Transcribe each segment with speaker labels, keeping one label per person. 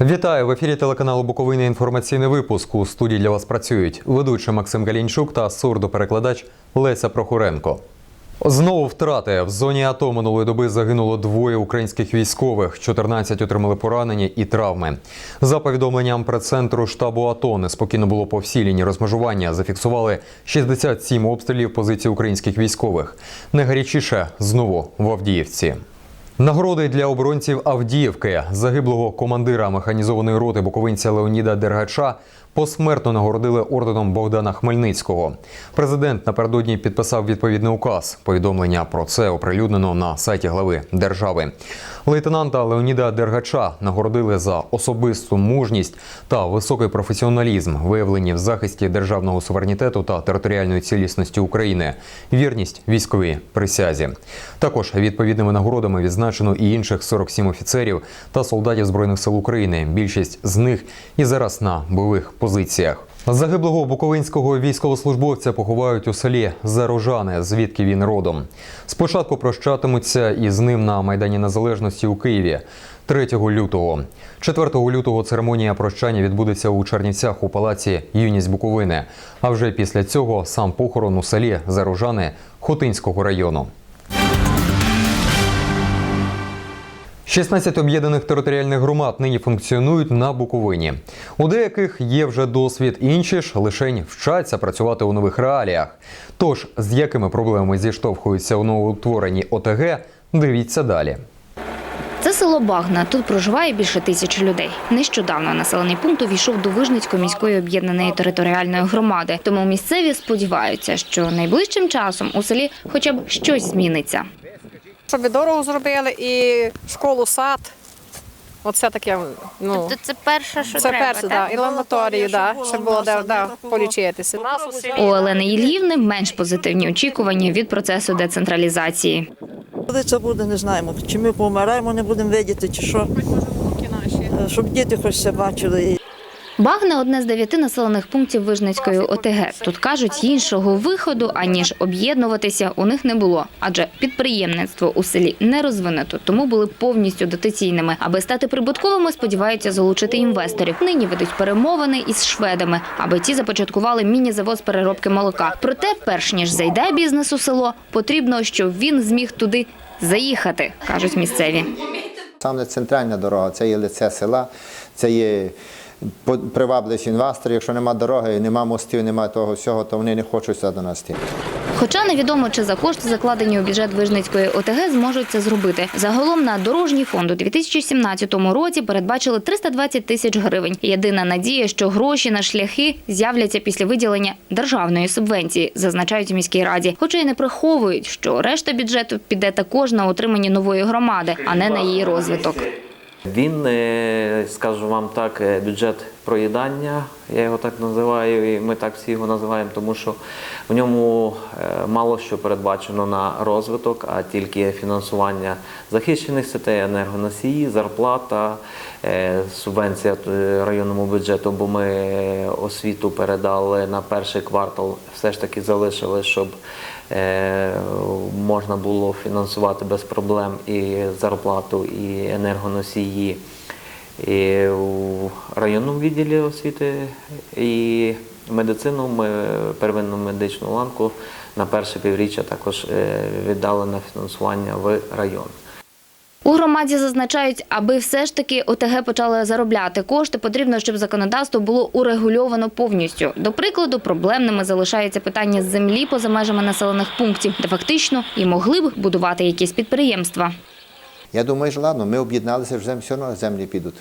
Speaker 1: Вітаю в ефірі телеканалу Буковина. Інформаційний випуск. У студії для вас працюють ведучий Максим Галінчук та сурдоперекладач Леся Прохоренко. Знову втрати в зоні АТО минулої доби загинуло двоє українських військових, 14 отримали поранення і травми. За повідомленням прес-центру штабу АТО неспокійно було по всій лінії розмежування. Зафіксували 67 обстрілів позицій українських військових. Найгарячіше знову в Авдіївці. Нагороди для оборонців Авдіївки. Загиблого командира механізованої роти буковинця Леоніда Дергача посмертно нагородили орденом Богдана Хмельницького. Президент напередодні підписав відповідний указ. Повідомлення про це оприлюднено на сайті глави держави. Лейтенанта Леоніда Дергача нагородили за особисту мужність та високий професіоналізм, виявлені в захисті державного суверенітету та територіальної цілісності України, вірність військовій присязі. Також відповідними нагородами відзначено і інших 47 офіцерів та солдатів збройних сил України. Більшість з них і зараз на бойових позиціях. Загиблого буковинського військовослужбовця поховають у селі Зарожане, звідки він родом. Спочатку прощатимуться із ним на Майдані Незалежності у Києві 3 лютого. 4 лютого церемонія прощання відбудеться у Чернівцях у палаці Юність Буковини. А вже після цього сам похорон у селі Зарожане Хотинського району. 16 об'єднаних територіальних громад нині функціонують на Буковині. У деяких є вже досвід, інші ж лишень вчаться працювати у нових реаліях. Тож з якими проблемами зіштовхуються у новоутвореній ОТГ, дивіться далі.
Speaker 2: Це село Багна. Тут проживає більше тисячі людей. Нещодавно населений пункт увійшов до Вижницької міської об'єднаної територіальної громади. Тому місцеві сподіваються, що найближчим часом у селі хоча б щось зміниться.
Speaker 3: Щоб і дорогу зробили, і школу, сад. Оце таке, ну,
Speaker 4: Тобто це перше, що
Speaker 3: це
Speaker 4: треба,
Speaker 3: перше,
Speaker 4: так?
Speaker 3: да. і лабораторію, да, щоб було де, де полічитися. У
Speaker 2: Олени Ільївни менш позитивні очікування від процесу децентралізації.
Speaker 5: Коли це буде, не знаємо. Чи ми помираємо, не будемо видіти, чи що. Е, Щоб діти хоч це бачили.
Speaker 2: Багна одне з дев'яти населених пунктів Вижницької ОТГ. Тут кажуть, іншого виходу аніж об'єднуватися у них не було, адже підприємництво у селі не розвинуто, тому були повністю дотаційними. Аби стати прибутковими, сподіваються залучити інвесторів. Нині ведуть перемовини із шведами, аби ті започаткували міні-завод з переробки молока. Проте, перш ніж зайде бізнес у село, потрібно, щоб він зміг туди заїхати, кажуть місцеві.
Speaker 6: Саме центральна дорога, це є лице села, це є привабливість інвесторів. Якщо нема дороги, нема мостів, нема того всього, то вони не хочуть сюди до нас йти.
Speaker 2: Хоча невідомо, чи за кошти, закладені у бюджет Вижницької ОТГ, зможуть це зробити. Загалом на дорожній фонд у 2017 році передбачили 320 тисяч гривень. Єдина надія, що гроші на шляхи з'являться після виділення державної субвенції, зазначають у міській раді. Хоча й не приховують, що решта бюджету піде також на утримання нової громади, а не на її розвиток.
Speaker 7: Він, е, скажу вам так, е, бюджет проїдання, я його так називаю, і ми так всі його називаємо, тому що в ньому е, мало що передбачено на розвиток, а тільки фінансування захищених сітей, енергоносії, зарплата, субвенція е, районному бюджету, бо ми е, освіту передали на перший квартал, все ж таки залишили, щоб е, можна було фінансувати без проблем і зарплату, і енергоносії і у районному відділі освіти і медицину, ми первинну медичну ланку на перше півріччя також е, віддали на фінансування в район.
Speaker 2: У громаді зазначають, аби все ж таки ОТГ почали заробляти кошти, потрібно, щоб законодавство було урегульовано повністю. До прикладу, проблемними залишається питання землі поза межами населених пунктів, де фактично і могли б будувати якісь підприємства.
Speaker 6: Я думаю, що ладно, ми об'єдналися, вже все одно землі підуть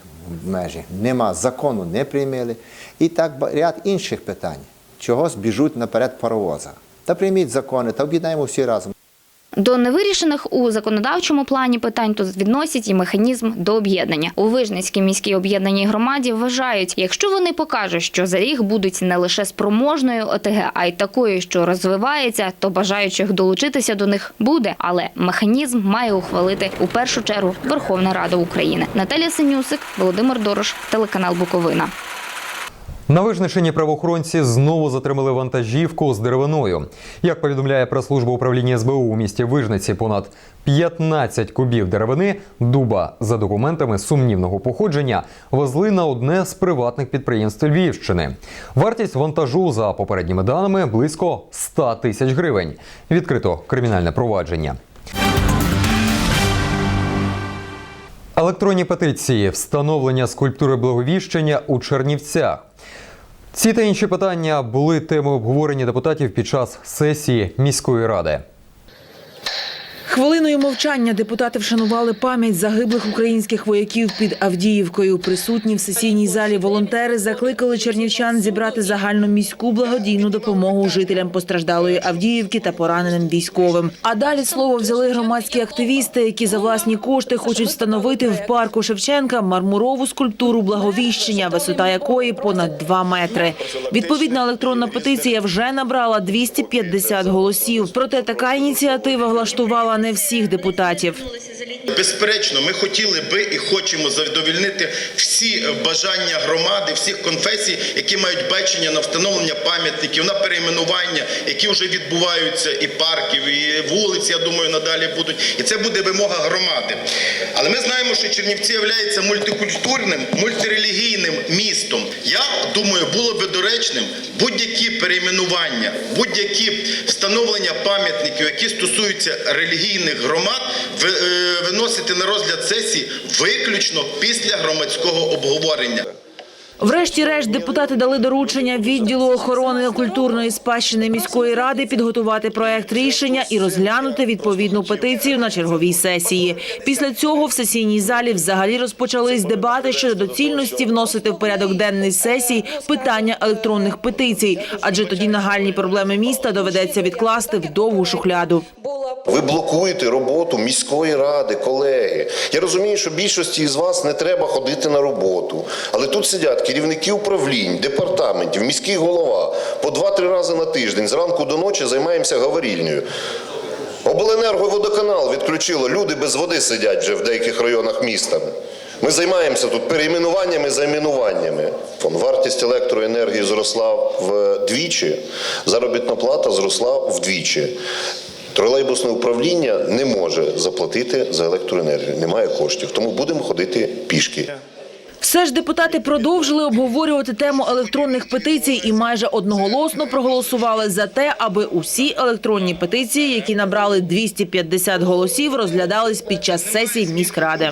Speaker 6: в межі. Нема закону, не приймали. І так ряд інших питань. Чого збіжуть наперед паровоза. Та прийміть закони, та об'єднаємо всі разом.
Speaker 2: До невирішених у законодавчому плані питань тут відносять і механізм до об'єднання. У Вижницькій міській об'єднаній громаді вважають, якщо вони покажуть, що за ріг будуть не лише спроможною ОТГ, а й такою, що розвивається, то бажаючих долучитися до них буде. Але механізм має ухвалити у першу чергу Верховна Рада України. Наталя Синюсик, Володимир Дорош, телеканал Буковина.
Speaker 1: На Вижничині правоохоронці знову затримали вантажівку з деревиною. Як повідомляє прес-служба управління СБУ у місті Вижниці, понад 15 кубів деревини дуба за документами сумнівного походження везли на одне з приватних підприємств Львівщини. Вартість вантажу за попередніми даними близько 100 тисяч гривень. Відкрито кримінальне провадження. Електронні петиції, встановлення скульптури благовіщення у Чернівцях. Ці та інші питання були теми обговорення депутатів під час сесії міської ради.
Speaker 4: Хвилиною мовчання депутати вшанували пам'ять загиблих українських вояків під Авдіївкою. Присутні в сесійній залі волонтери закликали чернівчан зібрати загальну міську благодійну допомогу жителям постраждалої Авдіївки та пораненим військовим. А далі слово взяли громадські активісти, які за власні кошти хочуть встановити в парку Шевченка мармурову скульптуру благовіщення, висота якої понад 2 метри. Відповідна електронна петиція вже набрала 250 голосів. Проте така ініціатива влаштувала не всіх депутатів.
Speaker 8: Безперечно, ми хотіли би і хочемо задовільнити всі бажання громади, всіх конфесій, які мають бачення на встановлення пам'ятників, на перейменування, які вже відбуваються, і парків, і вулиць, я думаю, надалі будуть. І це буде вимога громади. Але ми знаємо, що Чернівці є мультикультурним, мультирелігійним містом. Я думаю, було би доречним будь-які перейменування, будь-які встановлення пам'ятників, які стосуються релігійних громад, е, виносити на розгляд сесії виключно після громадського обговорення.
Speaker 4: Врешті-решт депутати дали доручення відділу охорони культурної спадщини міської ради підготувати проект рішення і розглянути відповідну петицію на черговій сесії. Після цього в сесійній залі взагалі розпочались дебати щодо доцільності вносити в порядок денний сесій питання електронних петицій, адже тоді нагальні проблеми міста доведеться відкласти в довгу шухляду.
Speaker 9: Ви блокуєте роботу міської ради, колеги. Я розумію, що більшості із вас не треба ходити на роботу. Але тут сидять керівники управлінь, департаментів, міський голова. По два-три рази на тиждень, зранку до ночі займаємося говорільнею. Обленерго водоканал відключило. Люди без води сидять вже в деяких районах міста. Ми займаємося тут перейменуваннями, займінуваннями. Фон, Вартість електроенергії зросла вдвічі, заробітна плата зросла вдвічі. Тролейбусне управління не може заплатити за електроенергію, немає коштів, тому будемо ходити пішки.
Speaker 4: Все ж депутати продовжили обговорювати тему електронних петицій і майже одноголосно проголосували за те, аби усі електронні петиції, які набрали 250 голосів, розглядались під час сесій міськради.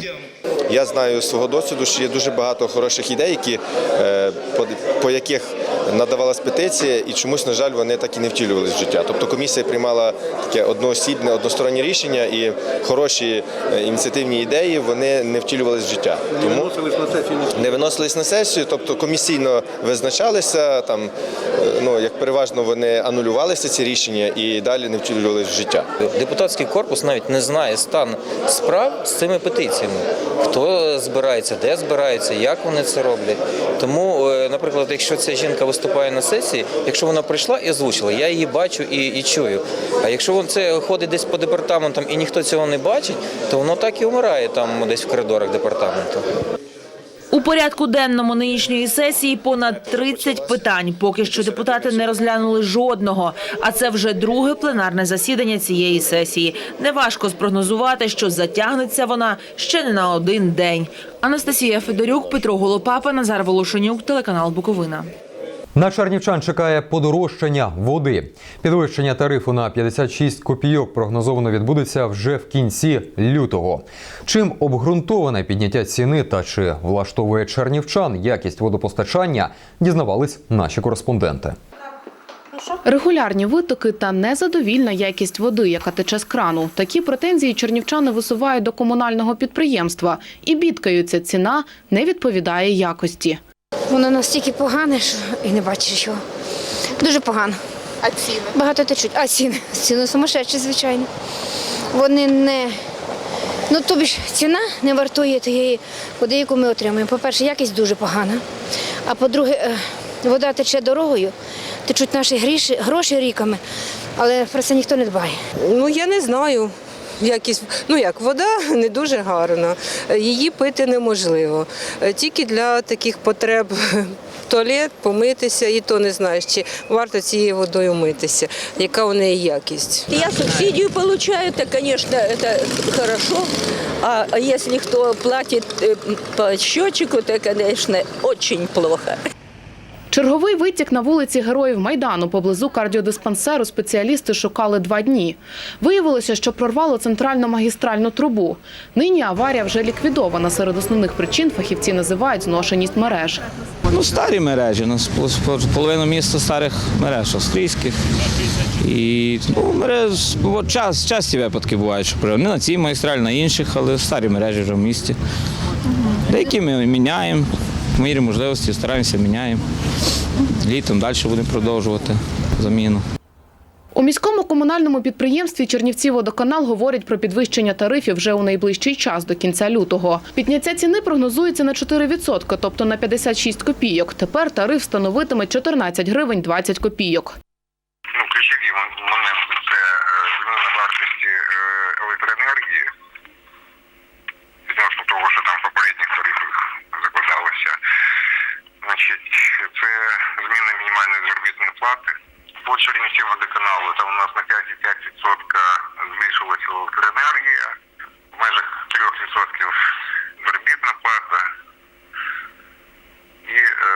Speaker 10: Я знаю з свого досвіду, що є дуже багато хороших ідей, які, е, по, по яких надавалась петиція, і чомусь, на жаль, вони так і не втілювалися в життя. Тобто комісія приймала таке одноосібне, одностороннє рішення, і хороші е, ініціативні ідеї вони не втілювалися в життя. Тому не виносились на сесію, тобто комісійно визначалися там, е, ну як переважно вони анулювалися ці рішення і далі не втілювалися в життя.
Speaker 11: Депутатський корпус навіть не знає стан справ з цими петиціями. Хто збирається, де збирається, як вони це роблять. Тому, е, наприклад, якщо ця жінка виступає на сесії, якщо вона прийшла і озвучила, я її бачу і, і чую. А якщо це ходить десь по департаментам і ніхто цього не бачить, то воно так і вмирає там десь в коридорах департаменту.
Speaker 4: У порядку денному нинішньої сесії понад 30 питань. Поки що депутати не розглянули жодного. А це вже друге пленарне засідання цієї сесії. Неважко спрогнозувати, що затягнеться вона ще не на один день. Анастасія Федорюк, Петро Голопапа, Назар Волошенюк, телеканал Буковина.
Speaker 1: На чернівчан чекає подорожчання води. Підвищення тарифу на 56 копійок прогнозовано відбудеться вже в кінці лютого. Чим обґрунтоване підняття ціни та чи влаштовує чернівчан якість водопостачання, дізнавались наші кореспонденти.
Speaker 12: Регулярні витоки та незадовільна якість води, яка тече з крану. Такі претензії чернівчани висувають до комунального підприємства і бідкаються. Ціна не відповідає якості.
Speaker 13: Воно настільки погане, що і не бачиш його. Дуже погано. А ціни? Багато течуть. А ціни? Ціни сумасшедші, звичайно. Вони не. Ну, тобі ж ціна не вартує тієї води, яку ми отримуємо. По-перше, якість дуже погана. А по-друге, е, вода тече дорогою, течуть наші гроші ріками, але про це ніхто не дбає.
Speaker 14: Ну я не знаю. Якість, ну як вода не дуже гарна, її пити неможливо. Е, Тільки для таких потреб туалет, помитися, і то не знаєш, чи варто цією водою митися, яка у неї якість.
Speaker 15: Я субсидию получаю, то, конечно, это хорошо. А а если кто платит э, по счетчику, то, конечно, очень плохо.
Speaker 12: Черговий витік на вулиці Героїв Майдану поблизу кардіодиспансеру спеціалісти шукали два дні. Виявилося, що прорвало центральну магістральну трубу. Нині аварія вже ліквідована. Серед основних причин фахівці називають зношеність мереж.
Speaker 16: Ну, старі мережі. Нас половина міста старих мереж австрійських. І ну, мереж, от час, часті випадки бувають, що не на цій магістралі, на інших, але старі мережі вже в місті. Деякі ми міняємо, в мірі можливості стараємося міняємо. Літом далі будемо продовжувати заміну.
Speaker 12: У міському комунальному підприємстві Чернівці-Водоканал говорять про підвищення тарифів вже у найближчий час до кінця лютого. Підняття ціни прогнозується на 4%, тобто на 56 копійок. Тепер тариф становитиме 14 гривень 20 копійок.
Speaker 17: Ну, ключові мом- моменти це е, зміна вартості е, електроенергії відносно того, що там в попередніх тарифах закладалося. Значить, це зміна мінімальної заробітної плати. По Чернівців водоканалу там у нас на 5,5% збільшилася електроенергія, в межах 3% заробітна плата і е,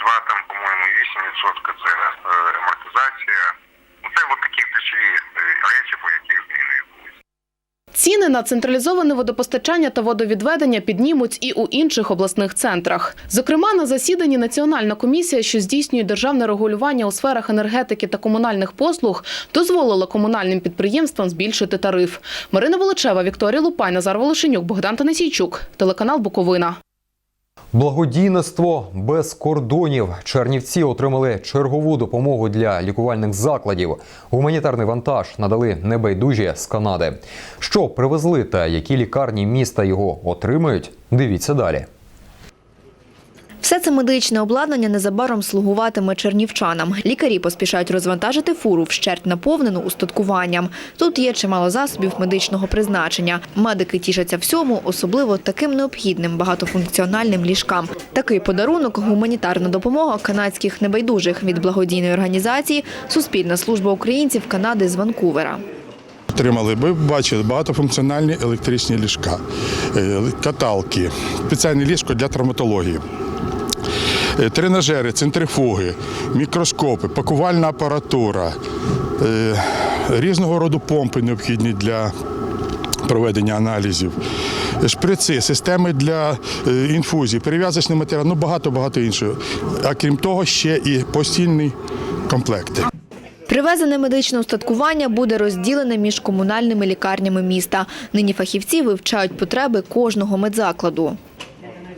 Speaker 17: 2 там, по-моєму, 8% це е, амортизація. Ну, Це от такі ключові е, речі, по яких зміни відбулися.
Speaker 12: Ціни на централізоване водопостачання та водовідведення піднімуть і у інших обласних центрах. Зокрема, на засіданні Національна комісія, що здійснює державне регулювання у сферах енергетики та комунальних послуг, дозволила комунальним підприємствам збільшити тариф. Марина Волочева, Вікторія Лупай, Назар Волошенюк, Богдан Танесійчук, телеканал Буковина.
Speaker 1: Благодійництво без кордонів. Чернівці отримали чергову допомогу для лікувальних закладів. Гуманітарний вантаж надали небайдужі з Канади. Що привезли та які лікарні міста його отримають? Дивіться далі.
Speaker 18: Все це медичне обладнання незабаром слугуватиме чернівчанам. Лікарі поспішають розвантажити фуру вщерть наповнену устаткуванням. Тут є чимало засобів медичного призначення. Медики тішаться всьому, особливо таким необхідним багатофункціональним ліжкам. Такий подарунок гуманітарна допомога канадських небайдужих від благодійної організації Суспільна служба українців Канади з Ванкувера.
Speaker 19: Отримали, ви бачили, багатофункціональні електричні ліжка, е, каталки, спеціальне ліжко для травматології. Е, Тренажери, центрифуги, мікроскопи, пакувальна апаратура, е, різного роду помпи необхідні для проведення аналізів, шприци, системи для е, інфузії, перев'язочний матеріал, ну багато-багато іншого. А крім того, ще і постільні комплекти.
Speaker 18: Привезене медичне устаткування буде розділене між комунальними лікарнями міста. Нині фахівці вивчають потреби кожного медзакладу.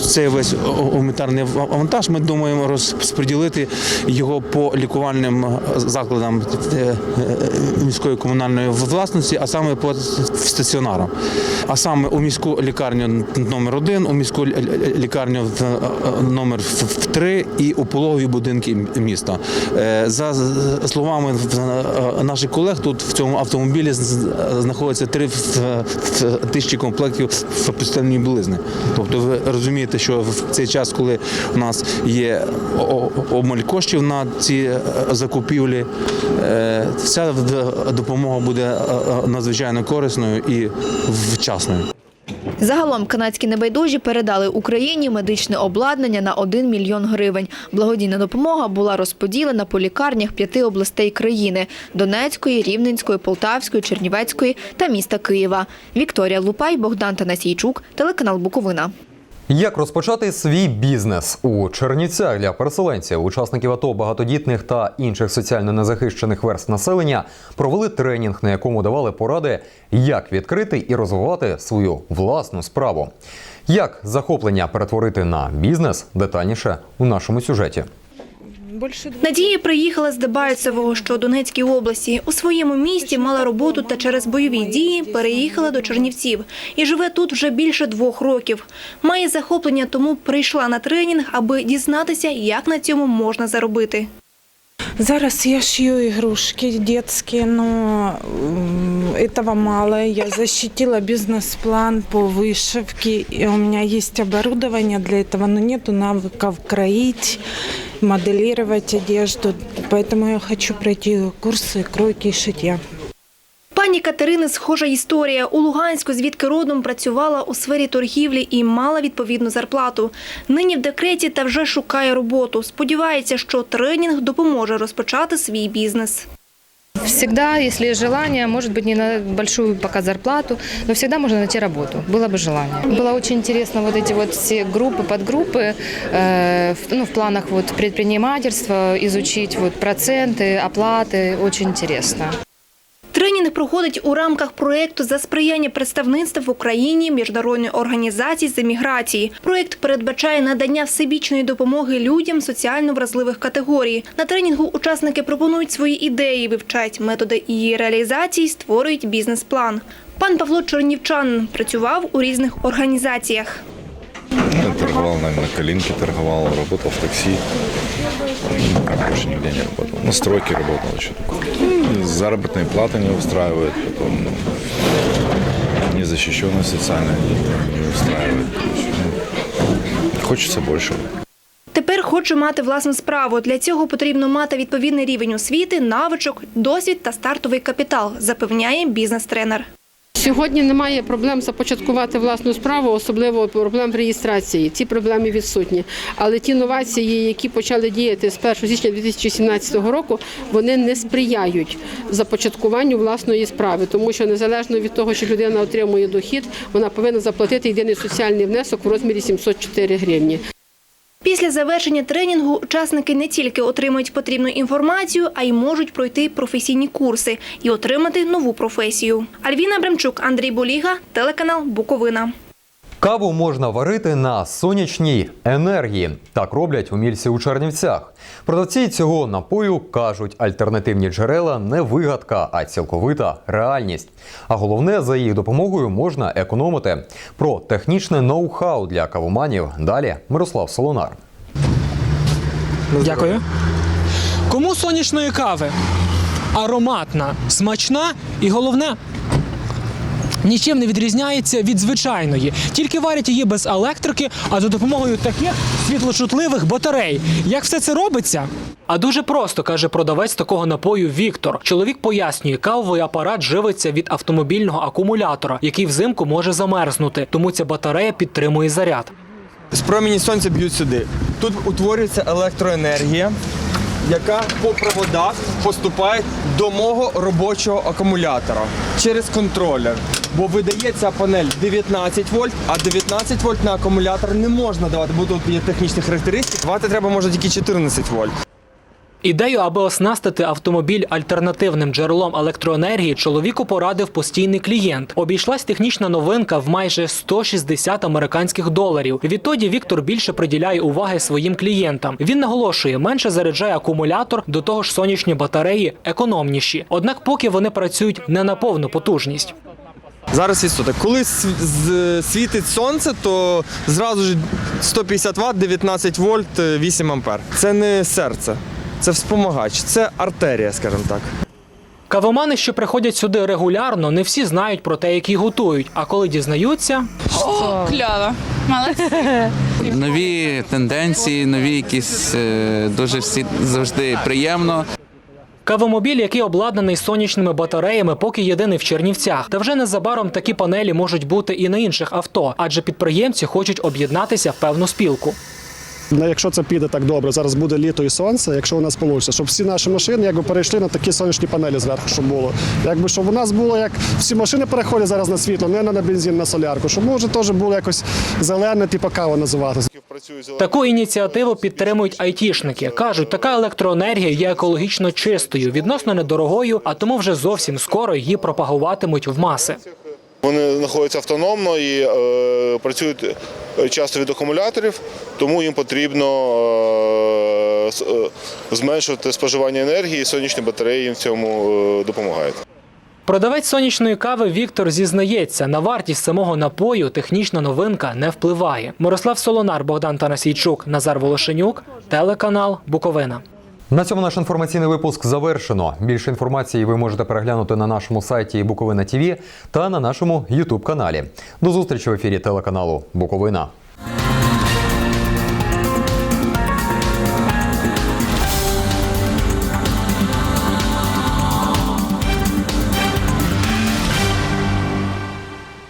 Speaker 16: Цей весь гуманітарний вантаж ми думаємо розподілити його по лікувальним закладам е, е, міської комунальної власності, а саме по стаціонарам. А саме у міську лікарню номер один, у міську лі- лі- лікарню е, е, номер в- три і у пологові будинки міста. Е, За словами е, наших колег, тут в цьому автомобілі знаходиться три тисячі комплектів постільної білизни. Тобто ви розумієте, що в цей час, коли у нас є обмаль коштів на ці е, закупівлі, е, ця допомога буде е, е, надзвичайно корисною і вчасною.
Speaker 18: Загалом канадські небайдужі передали Україні медичне обладнання на 1 мільйон гривень. Благодійна допомога була розподілена по лікарнях п'яти областей країни – Донецької, Рівненської, Полтавської, Чернівецької та міста Києва. Вікторія Лупай, Богдан Танасійчук, телеканал Буковина.
Speaker 1: Як розпочати свій бізнес у Чернівцях для переселенців, учасників АТО, багатодітних та інших соціально незахищених верств населення провели тренінг, на якому давали поради, як відкрити і розвивати свою власну справу. Як захоплення перетворити на бізнес детальніше у нашому сюжеті.
Speaker 20: Надія приїхала з Дебальцевого, що Донецькій області. У своєму місті мала роботу та через бойові дії переїхала до Чернівців і живе тут вже більше двох років. Має захоплення, тому прийшла на тренінг, аби дізнатися, як на цьому можна заробити.
Speaker 21: Зараз я шью игрушки детские, но м, этого мало. Я защитила бизнес-план по вышивке, и у меня есть оборудование для этого, но нету навыков кроить, моделировать одежду. Поэтому я хочу пройти курсы кройки и шитья.
Speaker 20: Пані Катерини схожа історія. У Луганську, звідки родом працювала у сфері торгівлі і мала відповідну зарплату. Нині в декреті та вже шукає роботу. Сподівається, що тренінг допоможе розпочати свій бізнес.
Speaker 22: Всегда, если есть желание, может быть, не на большую пока зарплату, но всегда можно найти работу, было бы желание. Было очень интересно вот эти вот все группы, подгруппы, э, в, ну, в планах вот предпринимательства, изучить вот проценты, оплаты, очень интересно.
Speaker 20: Тренінг проходить у рамках проєкту за сприяння представництва в Україні міжнародної організації з еміграції. Проєкт передбачає надання всебічної допомоги людям соціально вразливих категорій. На тренінгу учасники пропонують свої ідеї, вивчають методи її реалізації, створюють бізнес-план. Пан Павло Чернівчан працював у різних організаціях.
Speaker 23: Я торговал, на коленке торговал, работал в такси. Больше нигде не работал. На стройке работал еще Заработные платы не устраивает, потом ну, незащищенность социальная не, не устраивает. Ну, хочется большего.
Speaker 20: Тепер хочу мати власну справу. Для цього потрібно мати відповідний рівень освіти, навичок, досвід та стартовий капітал, запевняє бізнес-тренер.
Speaker 24: Сьогодні немає проблем започаткувати власну справу, особливо проблем реєстрації. Ці проблеми відсутні. Але ті новації, які почали діяти з 1 січня 2017 року, вони не сприяють започаткуванню власної справи, тому що незалежно від того, чи людина отримує дохід, вона повинна заплатити єдиний соціальний внесок в розмірі 704 гривні.
Speaker 20: Після завершення тренінгу учасники не тільки отримують потрібну інформацію, а й можуть пройти професійні курси і отримати нову професію. Альвіна Бремчук, Андрій Боліга, телеканал Буковина.
Speaker 1: Каву можна варити на сонячній енергії. Так роблять умільці у Чернівцях. Продавці цього напою кажуть, альтернативні джерела не вигадка, а цілковита реальність. А головне, за їх допомогою можна економити. Про технічне ноу-хау для кавоманів далі Мирослав Солонар.
Speaker 25: Дякую. Кому сонячної кави? Ароматна, смачна і головне. Нічим не відрізняється від звичайної, тільки варять її без електрики, а за допомогою таких світлочутливих батарей. Як все це робиться? А дуже просто каже продавець такого напою Віктор. Чоловік пояснює, кавовий апарат живиться від автомобільного акумулятора, який взимку може замерзнути, тому ця батарея підтримує заряд.
Speaker 26: З промені сонця б'ють сюди. Тут утворюється електроенергія, яка по проводах поступає до мого робочого акумулятора через контролер. Бо видається панель 19 вольт, а 19 вольт на акумулятор не можна давати, бо тут є технічні характеристики. Давати треба може тільки 14 вольт.
Speaker 25: Ідею, аби оснастити автомобіль альтернативним джерелом електроенергії, чоловіку порадив постійний клієнт. Обійшлась технічна новинка в майже 160 американських доларів. Відтоді Віктор більше приділяє уваги своїм клієнтам. Він наголошує, менше заряджає акумулятор, до того ж сонячні батареї економніші. Однак, поки вони працюють не на повну потужність.
Speaker 26: Зараз відсоток. Коли світить сонце, то зразу ж 150 Вт, 19 вольт, е, 8 ампер. Це не серце, це вспомагач, це артерія, скажімо так.
Speaker 25: Кавомани, що приходять сюди регулярно, не всі знають про те, які готують. А коли дізнаються,
Speaker 27: О, кльово. Молодці.
Speaker 28: нові тенденції, нові якісь е, дуже всі завжди приємно.
Speaker 25: Кавомобіль, який обладнаний сонячними батареями, поки єдиний в Чернівцях. Та вже незабаром такі панелі можуть бути і на інших авто, адже підприємці хочуть об'єднатися в певну спілку.
Speaker 29: Якщо це піде так добре, зараз буде літо і сонце, якщо у нас вийде, щоб всі наші машини якби перейшли на такі сонячні панелі зверху, щоб було. Якби щоб у нас було як всі машини переходять зараз на світло, не на бензин, на солярку, щоб може теж було якось зелене, типу кава називатися.
Speaker 25: Таку ініціативу підтримують айтішники. кажуть, така електроенергія є екологічно чистою, відносно недорогою, а тому вже зовсім скоро її пропагуватимуть в маси.
Speaker 30: Вони знаходяться автономно і е, працюють е, часто від акумуляторів, тому їм потрібно е, е, зменшувати споживання енергії, і сонячні батареї їм в цьому е, допомагають.
Speaker 25: Продавець сонячної кави Віктор зізнається, на вартість самого напою технічна новинка не впливає. Мирослав Солонар, Богдан Тарасійчук, Назар Волошенюк, телеканал Буковина.
Speaker 1: На цьому наш інформаційний випуск завершено. Більше інформації ви можете переглянути на нашому сайті Буковина ТВ та на нашому Ютуб каналі. До зустрічі в ефірі телеканалу Буковина.